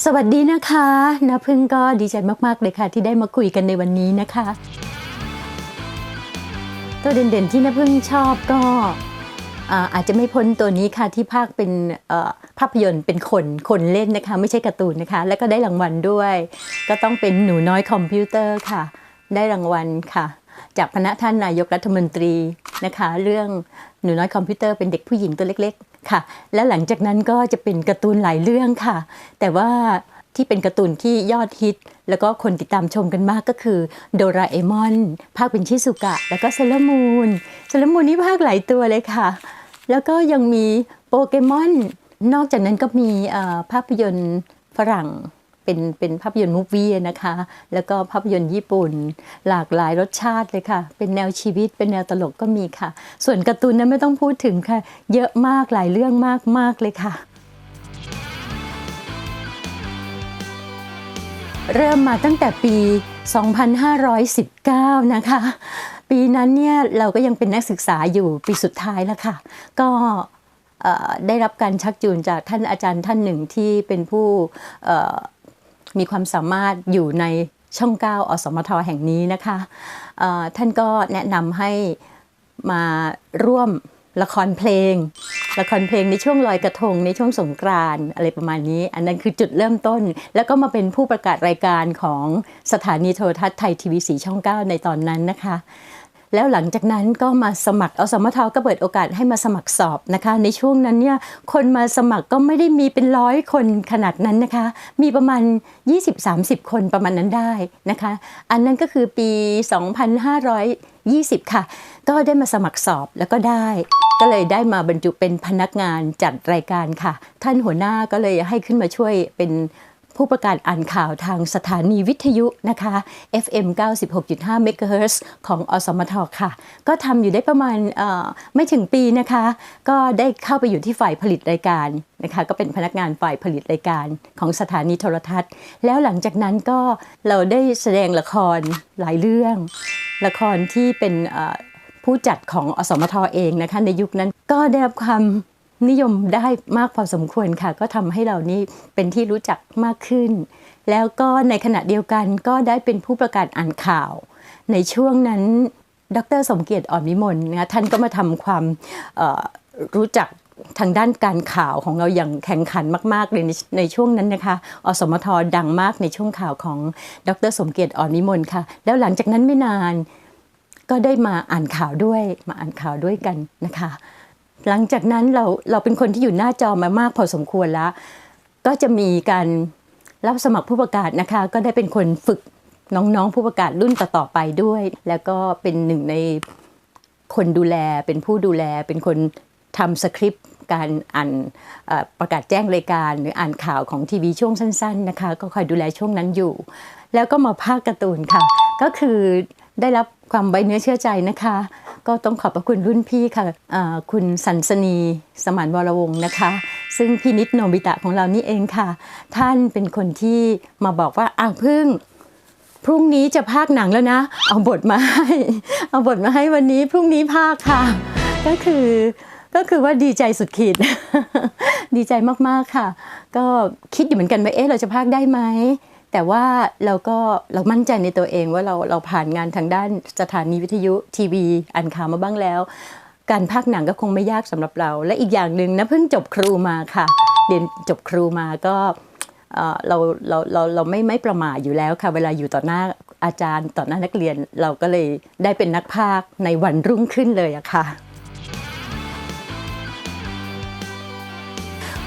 สวัสดีนะคะนะพึ่งก็ดีใจมาก ๆ เลยค่ะ ที่ได้มาคุยกันในวันนี้นะคะ ตัวเด่นๆที่นะพึ่งชอบก็อาจจะไม่พ้นตัวนี้ค่ะที่ภาคเป็นภาพยนตร์เป็นคนคนเล่นนะคะ ไม่ใช่การ์ตูนนะคะ แล้วก็ได้รางวัลด้วย ก็ต้องเป็นหนูน้อยคอมพิวเตอร์ค่ะ ได้รางวัลค่ะ จากพระท่านนายกรัฐมนตรีนะคะ เรื่องหนูน้อยคอมพิวเตอร์เป็นเด็กผู้หญิงตัวเล็กๆ ค่ะ แล้วหลังจากนั้นก็จะเป็นการ์ตูนหลายเรื่องค่ะ แต่ว่าที่เป็นการ์ตูนที่ยอดฮิต แล้วก็คนติดตามชมกันมากก็คือโดราเอมอน ภาคเป็นชิสุกะ แล้วก็เซเลอร์มูนเซเลอร์มูนนี่ภาคหลายตัวเลยค่ะ แล้วก็ยังมีโปเกมอน นอกจากนั้นก็มีภาพยนตร์ฝรั่ง เป็นเป็นภาพยนตร์มูฟวี่นะคะ แล้วก็ภาพยนตร์ญี่ปุ่น หลากหลายรสชาติเลยค่ะ เป็นแนวชีวิต เป็นแนวตลกก็มีค่ะ ส่วนการ์ตูนนั้นไม่ต้องพูดถึงค่ะ เยอะมากหลายเรื่องมากมากเลยค่ะ เริ่มมาตั้งแต่ปี 2519 นะคะ ปีนั้นเนี่ยเราก็ยังเป็นนักศึกษาอยู่ปีสุดท้ายแล้วค่ะ ก็ได้รับการชักจูงจากท่านอาจารย์ท่านหนึ่งที่เป็นผู้ มีความสามารถอยู่ในช่องเก้าอสมทแห่งนี้นะคะท่านก็แนะนำให้มาร่วมละครเพลง ละครเพลงในช่วงลอยกระทงในช่วงสงกรานต์อะไรประมาณนี้ อันนั้นคือจุดเริ่มต้น แล้วก็มาเป็นผู้ประกาศรายการของสถานีโทรทัศน์ไทยทีวีสีช่อง 9 ในตอนนั้นนะคะ แล้วหลังจากนั้นก็มาสมัครอสมทก็เปิดโอกาสให้มาสมัครสอบนะคะ ในช่วงนั้นเนี่ยคนมาสมัครก็ไม่ได้มีเป็นร้อยคนขนาดนั้นนะคะ มีประมาณ 20-30 คนประมาณนั้นได้นะคะ อันนั้นก็คือปี 2520 ค่ะ ก็ได้มาสมัครสอบแล้วก็ได้ก็เลยได้มาบรรจุเป็นพนักงานจัดรายการค่ะ ท่านหัวหน้าก็เลยให้ขึ้นมาช่วยเป็น ผู้ประกาศอ่านข่าวทางสถานีวิทยุนะคะ FM 96.5 MHz ของอสมทค่ะ ก็ทำอยู่ได้ประมาณไม่ถึงปีนะคะ ก็ได้เข้าไปอยู่ที่ฝ่ายผลิตรายการนะคะ ก็เป็นพนักงานฝ่ายผลิตรายการของสถานีโทรทัศน์ แล้วหลังจากนั้นก็เราได้แสดงละครหลายเรื่อง ละครที่เป็นผู้จัดของอสมทเองนะคะในยุคนั้นก็ได้รับความ นิยมได้มากพอสมควรค่ะ ก็ทำให้เรานี่เป็นที่รู้จักมากขึ้น แล้วก็ในขณะเดียวกันก็ได้เป็นผู้ประกาศอ่านข่าว ในช่วงนั้น ดรสมเกียรติอ่อนวิมลนะคะท่านก็มาทำความรู้จักทางด้านการข่าวของเราอย่างแข่งขันมาก ๆ เลยในในช่วงนั้นนะคะ อสมทดังมากในช่วงข่าวของดรสมเกียรติอ่อนวิมลค่ะ แล้วหลังจากนั้นไม่นานก็ได้มาอ่านข่าวด้วยมาอ่านข่าวด้วยกันนะคะ หลังจากนั้นเราเราเป็นคนที่อยู่หน้าจอมามากพอสมควรแล้ว ก็จะมีการรับสมัครผู้ประกาศนะคะ ก็ได้เป็นคนฝึกน้องๆผู้ประกาศรุ่นต่อๆไปด้วย แล้วก็เป็นหนึ่งในคนดูแลเป็นผู้ดูแล เป็นคนทำสคริปต์การอ่านประกาศแจ้งรายการหรืออ่านข่าวของทีวีช่วงสั้น ๆนะคะ ก็คอยดูแลช่วงนั้นอยู่ แล้วก็มาภาคการ์ตูนค่ะ ก็คือได้รับความไว้เนื้อเชื่อใจนะคะ ก็ต้องขอบพระคุณรุ่นพี่ค่ะคุณสันสนีสมานวรวงศ์นะคะ ซึ่งพี่นิดโนบิตะของเรานี่เองค่ะ ท่านเป็นคนที่มาบอกว่าอ้าวพึ่งพรุ่งนี้จะพากหนังแล้วนะ เอาบทมาให้เอาบทมาให้วันนี้พรุ่งนี้พากค่ะ ก็คือก็คือว่าดีใจสุดขีด ดีใจมากๆค่ะ ก็คิดอยู่เหมือนกันว่าเอ๊ะเราจะพากได้ไหม แต่ว่าเราก็เรามั่นใจในตัวเองว่าเราเราผ่านงานทางด้านสถานีวิทยุทีวีอ่านข่าวมาบ้างแล้ว การพากย์หนังก็คงไม่ยากสำหรับเรา และอีกอย่างหนึ่งนะเพิ่งจบครูมาค่ะ เรียนจบครูมาก็เออเราเราเราเราไม่ไม่ประมาทอยู่แล้วค่ะ เวลาอยู่ต่อหน้าอาจารย์ต่อหน้านักเรียน เราก็เลยได้เป็นนักพากในวันรุ่งขึ้นเลยอะค่ะ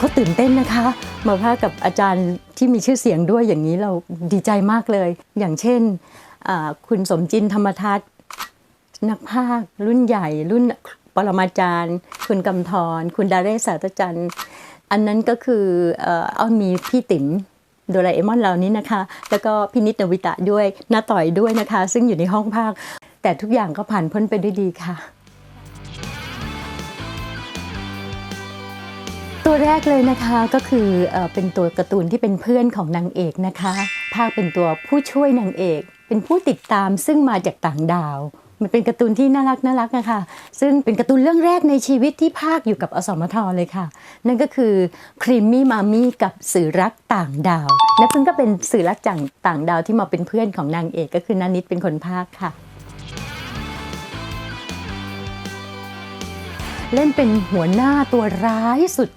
ก็ตื่นเต้นนะคะ มาพาคกับอาจารย์ที่มีชื่อเสียงด้วยอย่างนี้เราดีใจมากเลย อย่างเช่นคุณสมจินธรรมทัศน์นักภาครุ่นใหญ่ รุ่นปรมาจารย์ คุณกำธรคุณดาเรศาสตราจันทร์อันนั้นก็คือเอ่อเอามีพี่ติ๋มโดราเอมอนเหล่านี้นะคะ แล้วก็พี่นิดนวิตะด้วยน้าต่อยด้วยนะคะ ซึ่งอยู่ในห้องภาค แต่ทุกอย่างก็ผ่านพ้นไปด้วยดีค่ะ ตัวแรกเลยนะคะก็คือเอเป็นตัวการ์ตูนที่เป็นเพื่อนของนางเอกนะคะภาคเป็นตัวผู้ช่วยนางเอก เป็นผู้ติดตามซึ่งมาจากต่างดาว มันเป็นการ์ตูนที่น่ารักน่ารักนะคะซึ่งเป็นการ์ตูนเรื่องแรกในชีวิตที่ภาคอยู่กับอสมทเลยค่ะ นั่นก็คือครีมมี่มามี่กับสื่อรักต่างดาวและซึ่งก็เป็นสื่อรักจากต่างดาวที่มาเป็นเพื่อนของนางเอกก็คือนานิดเป็นคนภาคค่ะเล่นเป็นหัวหน้าตัวร้ายสุด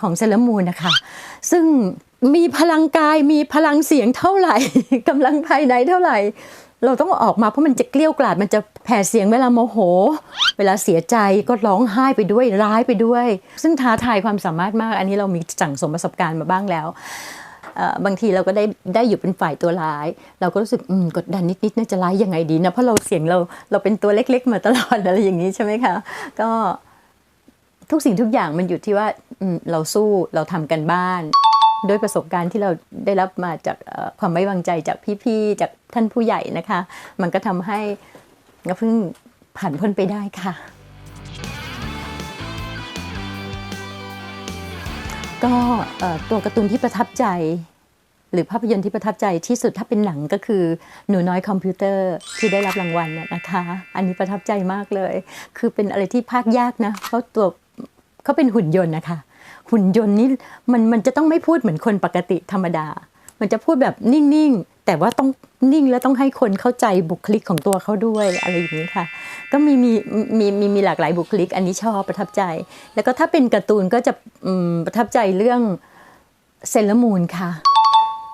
ของเซเลอร์มูนนะคะ ซึ่งมีพลังกายมีพลังเสียงเท่าไหร่กำลังภายในเท่าไหร่ เราต้องออกมาเพราะมันจะเกลี้ยวกล่อดมันจะแผ่เสียงเวลาโมโห เวลาเสียใจก็ร้องไห้ไปด้วยร้ายไปด้วย ซึ่งท้าทายความสามารถมาก อันนี้เรามีสั่งสมประสบการณ์มาบ้างแล้วบางทีเราก็ได้ได้อยู่เป็นฝ่ายตัวร้าย เราก็รู้สึกกดดันนิดๆน่าจะร้ายยังไงดีนะเพราะเราเสียงเราเราเป็นตัวเล็ก ๆ มาตลอดอะไรอย่างนี้ใช่ไหมคะก็ ทุกสิ่งทุกอย่างมันอยู่ที่ว่าเราสู้เราทำกันบ้าน ด้วยประสบการณ์ที่เราได้รับมาจากความไว้วางใจจากพี่ๆจากท่านผู้ใหญ่นะคะ มันก็ทำให้ก็เพิ่งผ่านพ้นไปได้ค่ะ ก็ตัวการ์ตูนที่ประทับใจ หรือภาพยนตร์ที่ประทับใจที่สุดถ้าเป็นหนังก็คือหนูน้อยคอมพิวเตอร์ที่ได้รับรางวัลนะนะคะ อันนี้ประทับใจมากเลย คือเป็นอะไรที่ภาคยากนะ เพราะตัว เขาเป็นหุ่นยนต์นะคะ หุ่นยนต์นี่มันมันจะต้องไม่พูดเหมือนคนปกติธรรมดา มันจะพูดแบบนิ่งๆ แต่ว่าต้องนิ่งแล้วต้องให้คนเข้าใจบุคลิกของตัวเขาด้วยอะไรอย่างนี้ค่ะ ก็มีมีมีมีมีหลากหลายบุคลิก อันนี้ชอบประทับใจ แล้วก็ถ้าเป็นการ์ตูนก็จะประทับใจเรื่องเซเลมูนค่ะ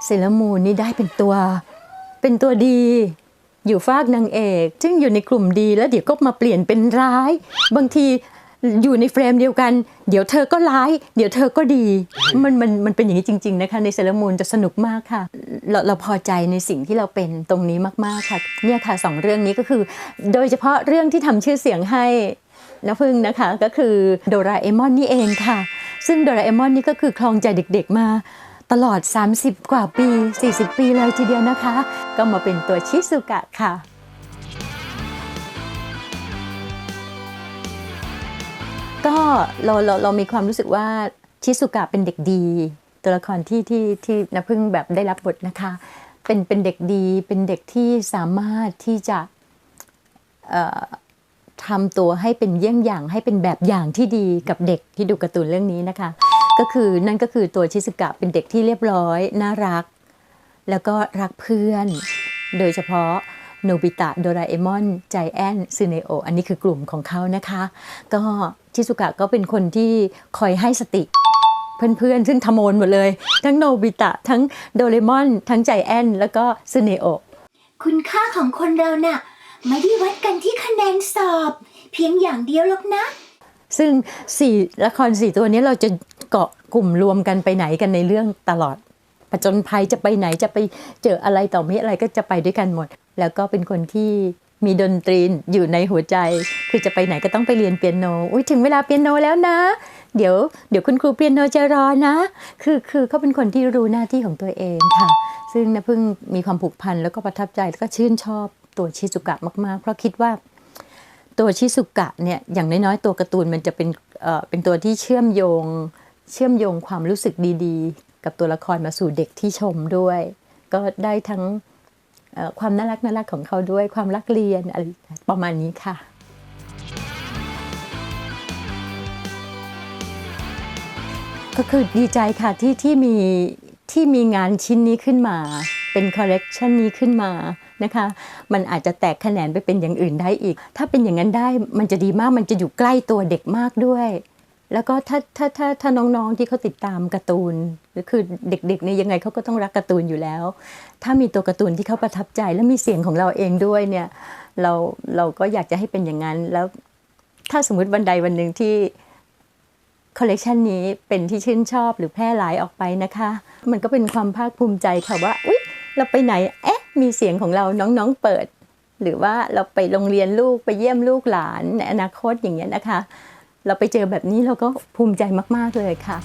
เซเลมูนนี่ได้เป็นตัวเป็นตัวดีอยู่ฝากนางเอก ซึ่งอยู่ในกลุ่มดีแล้วเดี๋ยวก็มาเปลี่ยนเป็นร้าย บางที อยู่ในเฟรมเดียวกัน เดี๋ยวเธอก็ร้าย เดี๋ยวเธอก็ดี มันมันมันเป็นอย่างนี้จริง ๆ นะคะ ในเซเลมูนจะสนุกมากค่ะ เราเราพอใจในสิ่งที่เราเป็นตรงนี้มากๆค่ะ เนี่ยค่ะสองเรื่องนี้ก็คือ โดยเฉพาะเรื่องที่ทำชื่อเสียงให้นะพึ่งนะคะก็คือโดราเอมอนนี่เองค่ะ ซึ่งโดราเอมอนนี่ก็คือคลองใจเด็ก ๆ มาตลอด 30 กว่าปี 40 ปีเลยทีเดียวนะคะ ก็มาเป็นตัวชิซุกะค่ะ ก็เราเราเรามีความรู้สึกว่าชิซุกะเป็นเด็กดี ตัวละครที่ที่ที่นพึ่งแบบได้รับบทนะคะ เป็นเป็นเด็กดีเป็นเด็กที่สามารถที่จะทำตัวให้เป็นเยี่ยงอย่างให้เป็นแบบอย่างที่ดีกับเด็กที่ดูการ์ตูนเรื่องนี้นะคะ ก็คือนั่นก็คือตัวชิซุกะเป็นเด็กที่เรียบร้อย น่ารัก แล้วก็รักเพื่อน โดยเฉพาะโนบิตะโดราเอมอน ใจแอนซูเนโอ อันนี้คือกลุ่มของเขานะคะ ก็ ชิซุกะก็เป็นคนที่คอยให้สติเพื่อนๆ ซึ่งทำโมนหมดเลย ทั้งโนบิตะ ทั้งโดเรมอน ทั้งใจแอน แล้วก็ซูเนโอคุณค่าของคนเราน่ะ ไม่ได้วัดกันที่คะแนนสอบ เพียงอย่างเดียวหรอกนะ ซึ่งสี่ละครสี่ตัวนี้เราจะเกาะกลุ่มรวมกันไปไหนกันในเรื่องตลอดผจญภัยจะไปไหนจะไปเจออะไรต่อมีอะไรก็จะไปด้วยกันหมด แล้วก็เป็นคนที่ มีดนตรีอยู่ในหัวใจ คือจะไปไหนก็ต้องไปเรียนเปียโนอุ้ยถึงเวลาเปียโนแล้วนะ เดี๋ยวเดี๋ยวคุณครูเปียโนจะรอนะ คือคือเขาเป็นคนที่รู้หน้าที่ของตัวเองค่ะ ซึ่งนะเพิ่งมีความผูกพันแล้วก็ประทับใจแล้วก็ชื่นชอบตัวชิซุกะมากๆ เพราะคิดว่าตัวชิซุกะเนี่ยอย่างน้อยๆตัวการ์ตูนมันจะเป็นเอ่อเป็นตัวที่เชื่อมโยงเชื่อมโยงความรู้สึกดีๆ กับตัวละครมาสู่เด็กที่ชมด้วย ก็ได้ทั้ง ความน่ารักน่ารักของเขาด้วยความรักเรียนอะไรประมาณนี้ค่ะก็คือดีใจค่ะที่ที่มีที่มีงานชิ้นนี้ขึ้นมา เป็นคอลเลกชันนี้ขึ้นมานะคะ มันอาจจะแตกแขนงไปเป็นอย่างอื่นได้อีก ถ้าเป็นอย่างนั้นได้มันจะดีมากมันจะอยู่ใกล้ตัวเด็กมากด้วย แล้วก็ถ้าถ้าถ้าถ้าน้องๆที่เขาติดตามการ์ตูนหรือคือเด็กๆเนี่ยยังไงเขาก็ต้องรักการ์ตูนอยู่แล้ว ถ้ามีตัวการ์ตูนที่เขาประทับใจและมีเสียงของเราเองด้วยเนี่ยเราเราก็อยากจะให้เป็นอย่างนั้น แล้วถ้าสมมติวันใดวันหนึ่งที่คอลเลกชันนี้เป็นที่ชื่นชอบหรือแพร่หลายออกไปนะคะ มันก็เป็นความภาคภูมิใจค่ะว่าอุ๊ยเราไปไหนเอ๊ะมีเสียงของเราน้องๆเปิด หรือว่าเราไปโรงเรียนลูกไปเยี่ยมลูกหลานในอนาคตอย่างเงี้ยนะคะ เราไปเจอแบบนี้เราก็ภูมิใจมาก ๆ เลยค่ะ